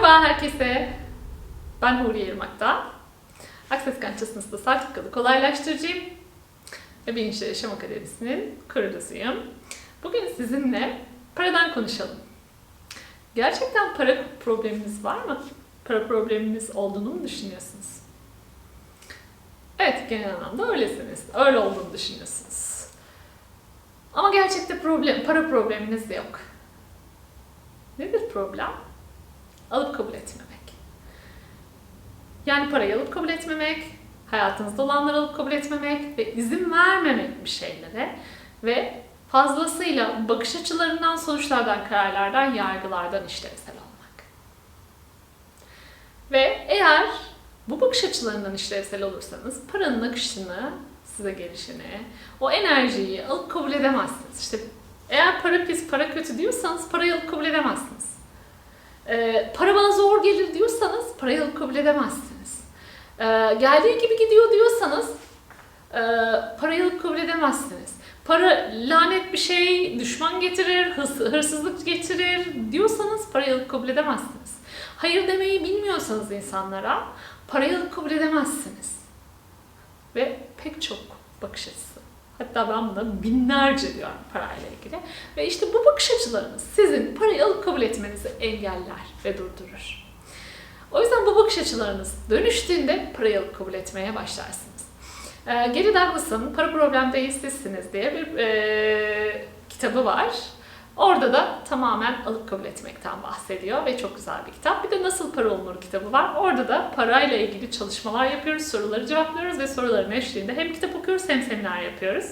Merhaba herkese. Ben Huriye Irmak'ta. Akses Kançası'nda sertifikalı kolaylaştırıcıyım. Ve Bilinçli Yaşam Akademisi'nin kurucusuyum. Bugün sizinle paradan konuşalım. Gerçekten para probleminiz var mı? Para probleminiz olduğunu mu düşünüyorsunuz? Evet, genel anlamda öylesiniz. Öyle olduğunu düşünüyorsunuz. Ama gerçekte problem, para probleminiz de yok. Nedir problem? Alıp kabul etmemek. Yani parayı alıp kabul etmemek, hayatınızda olanları alıp kabul etmemek ve izin vermemek bir şeylere ve fazlasıyla bakış açılarından, sonuçlardan, kararlardan, yargılardan işlevsel olmak. Ve eğer bu bakış açılarından işlevsel olursanız paranın akışını, size gelişini, o enerjiyi alıp kabul edemezsiniz. İşte eğer para pis, para kötü diyorsanız parayı alıp kabul edemezsiniz. Ee, para bana zor gelir diyorsanız parayı alıp kabul edemezsiniz. Ee, geldiği gibi gidiyor diyorsanız e, parayı alıp kabul edemezsiniz. Para lanet bir şey, düşman getirir, hırs, hırsızlık getirir diyorsanız parayı alıp kabul edemezsiniz. Hayır demeyi bilmiyorsanız insanlara parayı alıp kabul edemezsiniz. Ve pek çok bakış açısı. Hatta ben buna binlerce diyorum parayla ilgili. Ve işte bu bakış açılarınız sizin parayı alıp kabul etmenizi engeller ve durdurur. O yüzden bu bakış açılarınız dönüştüğünde parayı alıp kabul etmeye başlarsınız. Ee, Gary Douglas'ın Para Problem Değil diye bir e, kitabı var. Orada da tamamen alıp kabul etmekten bahsediyor ve çok güzel bir kitap. Bir de Nasıl Para Olunur kitabı var. Orada da parayla ilgili çalışmalar yapıyoruz, soruları cevaplıyoruz ve soruların eşliğinde hem kitap okuyoruz hem seminer yapıyoruz.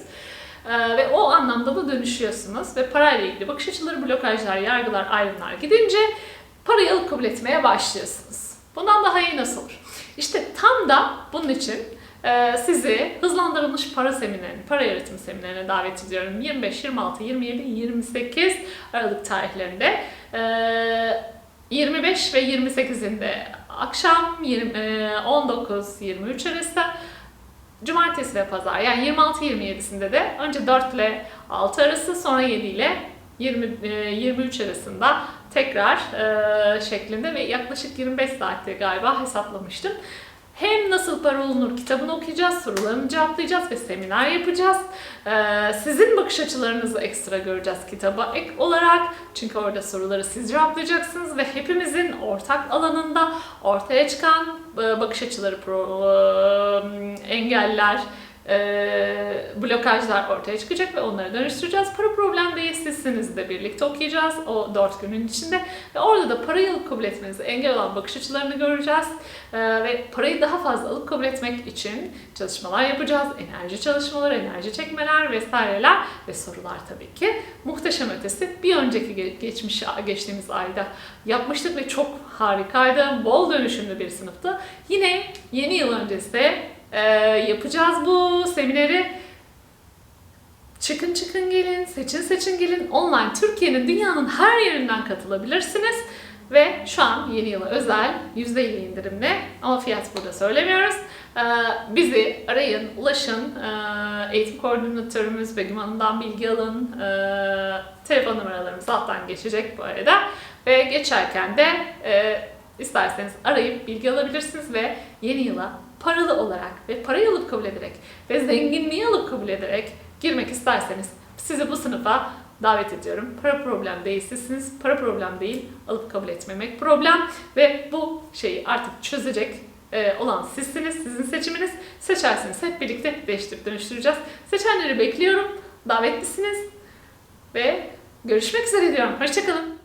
Ee, ve o anlamda da dönüşüyorsunuz ve parayla ilgili bakış açıları, blokajlar, yargılar, ayrımlar gidince parayı alıp kabul etmeye başlıyorsunuz. Bundan daha iyi nasıl olur? İşte tam da bunun için e, sizi hızlandırılmış para seminerine, para yaratım seminerine davet ediyorum. 25, 26, 27, 28 Aralık tarihlerinde. E, 25 ve 28'inde akşam 20, 19, 23 arası Cumartesi ve pazar yani 26-27'sinde de önce 4 ile 6 arası sonra 7 ile 20, 23 arasında tekrar e, şeklinde ve yaklaşık 25 saatte galiba hesaplamıştım. Hem nasıl para olunur kitabını okuyacağız, sorularını cevaplayacağız ve seminer yapacağız. Ee, sizin bakış açılarınızı ekstra göreceğiz kitaba ek olarak. Çünkü orada soruları siz cevaplayacaksınız ve hepimizin ortak alanında ortaya çıkan e, bakış açıları, pro- e, engeller, e, blokajlar ortaya çıkacak ve onları dönüştüreceğiz. Para problem değil de birlikte okuyacağız o dört günün içinde. Ve orada da parayı alıp kabul etmenize engel olan bakış açılarını göreceğiz. E, ve parayı daha fazla alıp kabul etmek için çalışmalar yapacağız. Enerji çalışmaları, enerji çekmeler vesaireler ve sorular tabii ki. Muhteşem ötesi bir önceki ge- geçmiş geçtiğimiz ayda yapmıştık ve çok harikaydı. Bol dönüşümlü bir sınıftı. Yine yeni yıl öncesi ee, yapacağız bu semineri. Çıkın çıkın gelin, seçin seçin gelin. Online Türkiye'nin dünyanın her yerinden katılabilirsiniz. Ve şu an yeni yıla özel %50 indirimli ama fiyat burada söylemiyoruz. Ee, bizi arayın, ulaşın. Ee, eğitim koordinatörümüz Begüm Hanım'dan bilgi alın. Ee, telefon numaralarımız alttan geçecek bu arada. Ve geçerken de e, isterseniz arayıp bilgi alabilirsiniz ve yeni yıla paralı olarak ve parayı alıp kabul ederek ve zenginliği alıp kabul ederek girmek isterseniz sizi bu sınıfa davet ediyorum. Para problem değil sizsiniz. Para problem değil. Alıp kabul etmemek problem. Ve bu şeyi artık çözecek e, olan sizsiniz. Sizin seçiminiz. Seçerseniz hep birlikte değiştirip dönüştüreceğiz. Seçenleri bekliyorum. Davetlisiniz. Ve görüşmek üzere diyorum. Hoşçakalın.